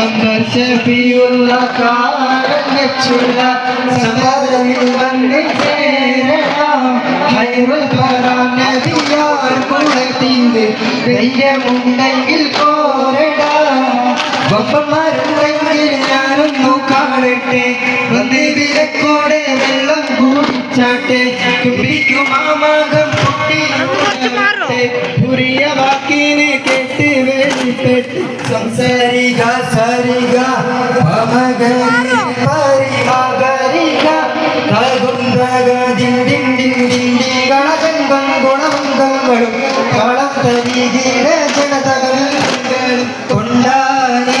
ഷഫിയുള്ള കാരണച്ചുള്ള സബറിൽ വന്ന് ചേരണം ഹൈറുൽ പറാൻ നബിയാർ കുളത്തിന്ന് ധൈര്യമുണ്ടെങ്കിൽ പോരടാ. ഒപ്പന്മാരുണ്ടെങ്കിൽ ഞാനൊന്നു കാണട്ടെ. വന്ന് വിലക്കൂടെ വെള്ളം കുടിച്ചാട്ടെ. കുടിക്കും മാമാകം പൊട്ടി പുരിയ വാക്കിനെ കേട്ട് വേണ്ടിപ്പെട്ട് സംസാരിക സരിക പമകരി പരിമകരിക തകുന്തക ദിൻ ദിൻ ദിൻ ദിൻ ദി ഗണജംഗം ഗുണമംഗങ്ങളും കളം തരികിട ജനതകളും കൊണ്ടാനേ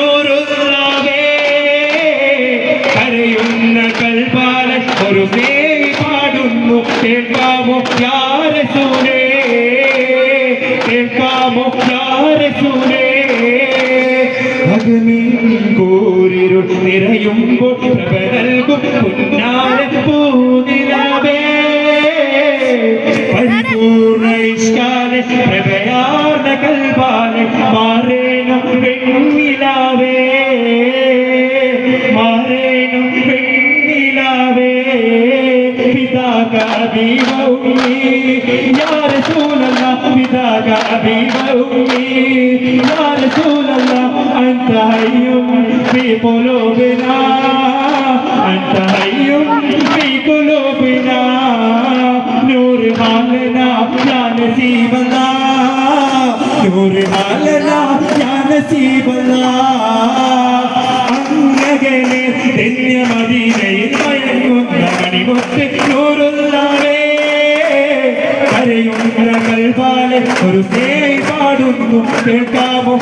കേൾക്കാമോ? യാരസൂരേ അഗ്നിക്കൂരിരുൾ നിറയുമ്പോൾ പ്രഭ നൽകും പുന്നാര പൂനിലവേ. പരിപൂർണ ഇഷ്കാലെ പ്രഭയാർന്ന കൽപാലെ മാറേണം പെണ്ണിലാവേ മാറേണം പെണ്ണിലാവേ മൗമി യാ റസൂലല്ല പിതാകാബി മൗമി യാ റസൂലല്ല അൻത ഹയ്യും ഫീ ഖുലൂബിനാ അൻത ഹയ്യും ഫീ ഖുലൂബിനാ നൂർ ഹാലനാ യാ നസീബല്ലാ നൂർ ഹാലനാ യാ നസീബല്ലാ അങ്ങകലെ ധന്യമദീനയിൽ മയങ്ങുന്ന മണിമുത്ത് നൂറുള്ളവേ കരയുന്ന കൽപാലെ ഒരു സ്നേഹി പാടുന്നു. കേൾക്കാമോ?